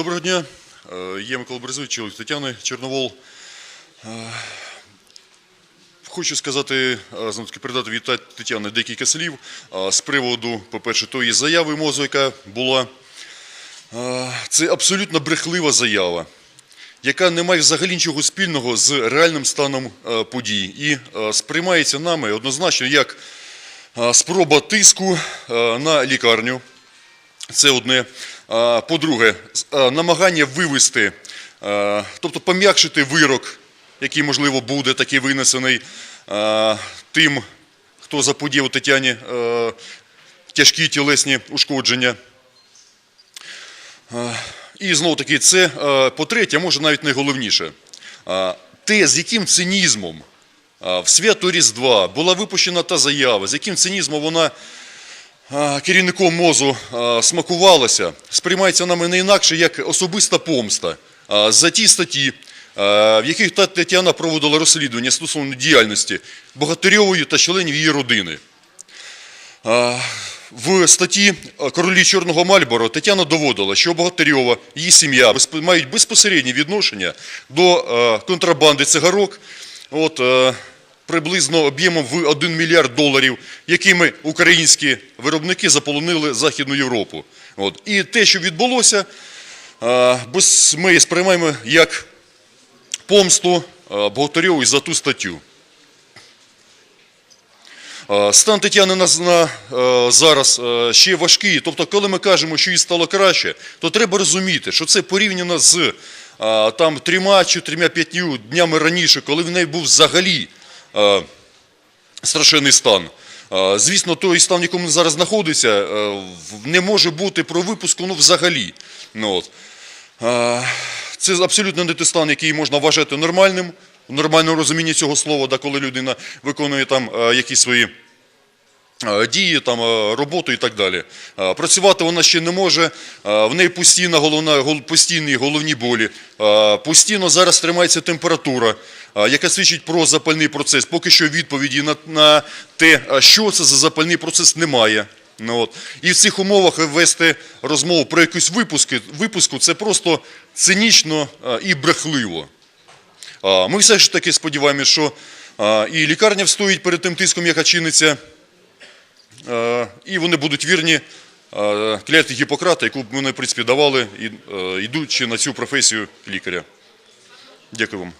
Доброго дня. Е, Я Микола Березович, чоловік Тетяни Чорновол. Е, Хочу сказати, е, знову таки передати від Тетяни декілька слів е, з приводу, по-перше, тої заяви мозу, яка була. Е, Це абсолютно брехлива заява, яка не має взагалі нічого спільного з реальним станом е, подій і е, сприймається нами однозначно як е, спроба тиску е, на лікарню. Це одне. По-друге, намагання вивести, тобто пом'якшити вирок, який, можливо, буде такий винесений тим, хто заподіяв Тетяні тяжкі тілесні ушкодження. І знову таки, це, по-третє, може навіть найголовніше, те, з яким цинізмом в свято Різдва була випущена та заява, з яким цинізмом вона керівником МОЗу а, смакувалося, сприймається нами не інакше як особиста помста. За ті статті, в яких Тетяна проводила розслідування стосовно діяльності Богатирьової та членів її родини. В статті Королі Чорного Мальборо Тетяна доводила, що Богатирьова, її сім'я мають безпосереднє відношення до контрабанди цигарок, от, е, приблизно об'ємом в 1 мільярд доларів, якими українські виробники заполонили Західну Європу. От. І те, що відбулося, е, ми сприймаємо як помсту е, за ту статтю. Е, Стан Тетяни на, на, зараз ще важкий. Тобто, коли ми кажемо, що їй стало краще, то треба розуміти, що це порівняно з там трьома чи трьома п'ятню днями раніше, коли в неї був взагалі страшенний стан. Е, Звісно, той стан, в якому він зараз знаходиться, е, не може бути про випуску ну, взагалі. От. Е, Це абсолютно не той стан, який можна вважати нормальним, в нормальному розумінні цього слова, да, коли людина виконує там е, якісь свої е, дії, там, е, роботу і так далі. Е, Працювати вона ще не може, е, в неї постійна головна, гол- постійні головні болі, е, постійно зараз тримається температура, е, яка свідчить про запальний процес. Поки що відповіді на, на те, що це за запальний процес, немає. Ну, от. І в цих умовах вести розмову про якусь випуски, випуску це просто цинічно і брехливо. Ми все ж таки сподіваємося, що і лікарня встоїть перед тим тиском, яка чиниться, і вони будуть вірні кляті Гіппократа, яку б вони, в принципі, давали, йдучи на цю професію лікаря. Дякую вам.